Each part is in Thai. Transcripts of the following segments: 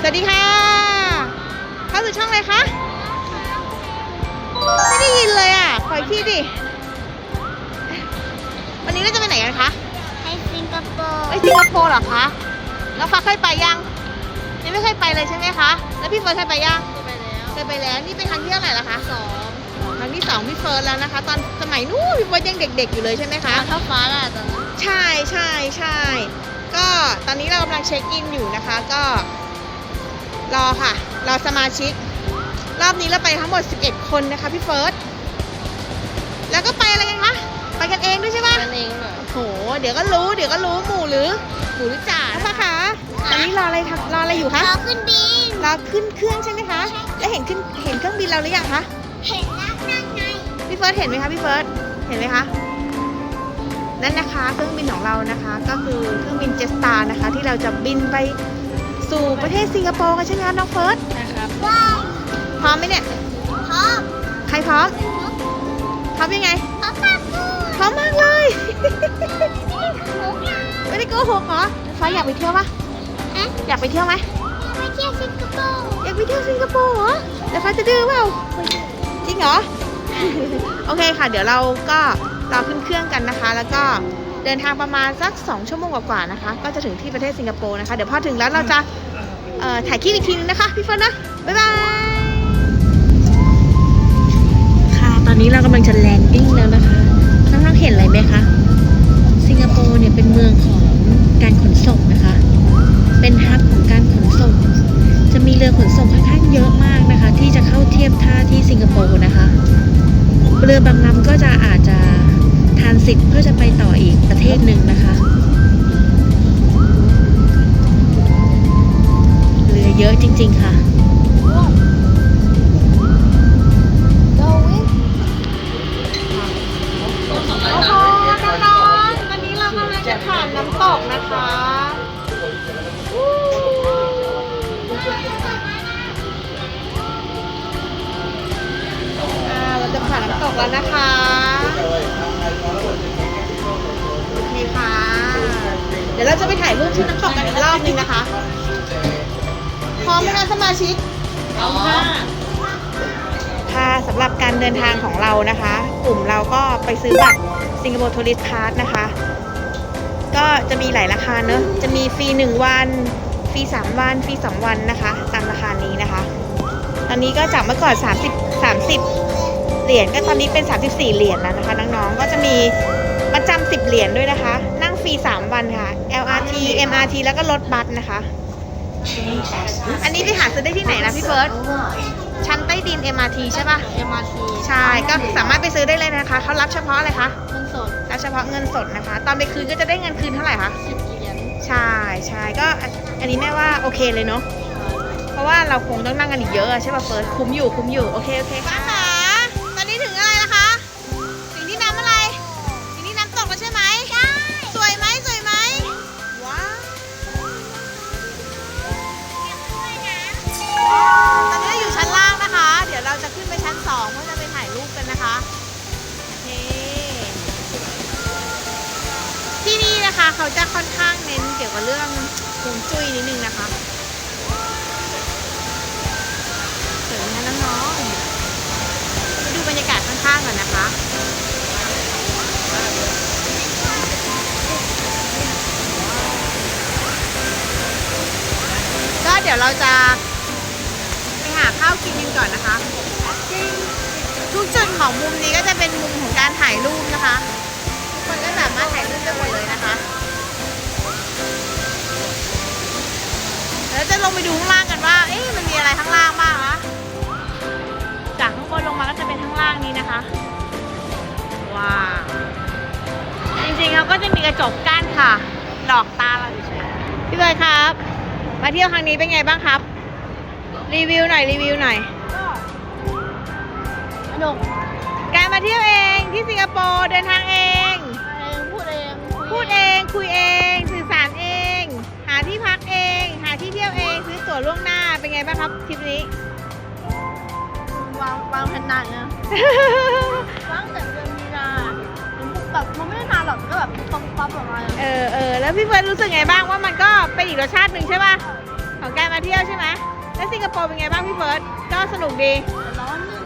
สวัสดีค่ะ เข้าสู่ช่องอะไรคะ ไม่ได้ยินเลยอะ ขออีกทีดิ วันนี้เราจะไปไหนกันคะ ไปสิงคโปร์ไปสิงคโปร์เหรอคะ แล้วฟ้าเคยไปยังนี่ไม่เคยไปเลยใช่ไหมคะ แล้วพี่เฟิร์สเคยไปยังไปแล้วเคยไปแล้ว นี่เป็นครั้งที่เท่าไหร่ละคะสองครั้งที่สองพี่เฟิร์สแล้วนะคะ ตอนสมัยนู้นพี่เฟิร์สยังเด็ก ๆ อยู่เลยใช่ไหมคะเท่าฟ้าล่ะตอนนั้นใช่ใช่ใช่ก็ตอนนี้เรากำลังเช็คอินอยู่นะคะ ก็ รอค่ะ รอสมาชิก รอบนี้เราไปทั้งหมด 11 คนนะคะพี่เฟิร์ส แล้วก็ไปอะไรกันคะ ไปกันเองด้วยใช่ปะกันเองเหรอโห เดี๋ยวก็รู้ เดี๋ยวก็รู้หมู่หรือหมู่หรือจ่านะคะคะตอนนี้รออะไรทำรออะไรอยู่คะเราขึ้นบินรอขึ้นเครื่องใช่ไหมคะ แล้วเห็นขึ้น เห็นเครื่องบินเราหรือยังคะ เห็นแล้วนั่งไง พี่เฟิร์สเห็นไหมคะพี่เฟิร์ส เห็นไหมคะนั่นนะคะเครื่องบินของเรานะคะ ก็คือเครื่องบินเจสตานะคะ ที่เราจะบินไป สู่ประเทศสิงคโปร์กันใช่ไหมคะน้องเฟิร์สนะครับว้าวพร้อมไหมเนี่ย พร้อม ใครพร้อม พร้อมยังไง พร้อมปากกูพร้อมมากเลยหมูยาไม่ได้โกหกเหรอฟ้าอยากไปเที่ยวปะเอ๊ะอยากไปเที่ยวไหมไปเที่ยวสิงคโปร์ อยากไปเที่ยวสิงคโปร์เหรอแต่ฟ้าจะดื้อเปล่า จริงเหรอ โอเคค่ะ เดี๋ยวเราก็รอขึ้นเครื่องกันนะคะ แล้วก็ เดินทางประมาณสัก 2 ชั่วโมงกว่าๆนะคะ ก็จะถึงที่ประเทศสิงคโปร์นะคะ เดี๋ยวพอถึงแล้วเราจะเอ่อถ่ายคลิปอีกทีนึงนะคะ พี่เฟิร์นนะ บ๊ายบาย ค่ะ ตอนนี้เรากำลังจะแลนดิ้งแล้วนะคะ น้องๆเห็นอะไรไหมคะ สิงคโปร์เนี่ยเป็นเมืองของการขนส่งนะคะ เป็นฮับของการขนส่ง จะมีเรือขนส่งค่อนข้างเยอะมากนะคะ ที่จะเข้าเทียบท่าที่สิงคโปร์นะคะ เรือบางลำก็จะอาจจะ ทานสิทธิ์เพื่อจะไปต่ออีกประเทศหนึ่งนะคะเรือเยอะจริง ๆ ค่ะ โอ้โหน้องๆตอนนี้เรากำลังจะผ่านน้ำตกนะคะอ่าเราจะผ่านน้ำตกแล้วนะคะ ดี๋ยวเราจะไปถ่ายรูปที่น้ำตกกันอีกรอบนึงนะคะ พร้อมไหมคะสมาชิกพร้อมค่ะค่ะสำหรับการเดินทางของเรานะคะ กลุ่มเราก็ไปซื้อบัตรสิงคโปร์ทัวริสต์พาสนะคะ ก็จะมีหลายราคาเนอะจะมีฟรี1วัน ฟรี 3 วัน ฟรี 2 วันนะคะ ตามราคานี้นะคะ ตอนนี้ก็จากเมื่อก่อน 30 30 เหรียญก็ตอนนี้เป็น 34 เหรียญแล้วนะคะ น้องๆ ก็จะมีประจำ10 เหรียญด้วยนะคะ ฟรี 3 วันค่ะ LRT MRT แล้วก็รถบัสนะคะ อันนี้ไปหาซื้อได้ที่ไหนนะพี่เฟิร์สชั้นใต้ดิน MRT ใช่ปะเอ็มอาร์ทีใช่ ก็สามารถไปซื้อได้เลยนะคะ เขารับเฉพาะอะไรคะ เงินสด รับเฉพาะเงินสดนะคะ ตอนไปคืนก็จะได้เงินคืนเท่าไหร่คะสิบเหรียญ ใช่ใช่ก็อันอันนี้แม่ว่าโอเคเลยเนาะ เพราะว่าเราคงต้องนั่งกันอีกเยอะอะใช่ป่ะเฟิร์สคุ้มอยู่คุ้มอยู่ โอเคโอเคค่ะ เขาจะค่อนข้างเน้นเกี่ยวกับเรื่องฮวงจุ้ยนิดนึงนะคะสวยไหมคะน้องๆไปดูบรรยากาศข้างๆก่อนนะคะก็เดี๋ยวเราจะไปหาข้าวกินกันก่อนนะคะ ทุกจุดของมุมนี้ก็จะเป็นมุมของการถ่ายรูปนะคะ ทุกคนก็สามารถถ่ายรูปได้หมดเลย ไปดูข้างล่างกันว่า เอ๊ะมันมีอะไรข้างล่างบ้างนะจากข้างบนลงมาก็จะเป็นข้างล่างนี้นะคะ ว้าว จริงๆเขาก็จะมีกระจกกั้นค่ะ หลอกตาเราเฉยๆพี่เบิร์ดครับ มาเที่ยวครั้งนี้เป็นไงบ้างครับ รีวิวหน่อยรีวิวหน่อยสนุกการมาเที่ยวเองที่สิงคโปร์เดินทางเอง เองพูดเอง พูดเองคุยเอง ทริปนี้ วางวางแผนนานนะวางแต่เดือนมีนาแบบมันไม่ได้นานหรอกก็แบบปั๊บปั๊บออกมาเออเออแล้วพี่เฟิร์นรู้สึกไงบ้างว่ามันก็เป็นอีกรสชาติหนึ่งใช่ป่ะของการมาเที่ยวที่ยวใช่ไหมแล้วสิงคโปร์เป็นไงบ้างพี่เฟิร์สก็สนุกดีแต่ร้อนนึง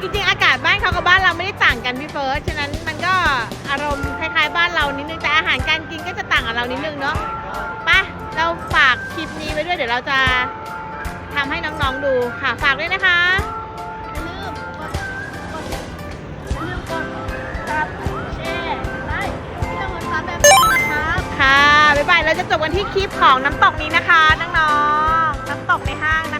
จริงๆอากาศบ้านเขากับบ้านเราไม่ได้ต่างกันพี่เฟิร์สฉะนั้นมันก็อารมณ์คล้ายๆ บ้านเรานิดนึงแต่อาหารการกินก็จะต่างกับเรานิดนึงเนาะไปะเราฝากคลิปนี้ไว้ด้วยเดี๋ยวเราจะ ทำให้น้องๆดูค่ะฝากด้วยนะคะลืมกดกดลืมกดซับแชร์ไลค์ที่ต้องกดซับแบบนี้นะครับ ค่ะบ๊ายบายเราจะจบกันที่คลิปของน้ำตกนี้นะคะน้องๆน้ำตกในห้างนะคะ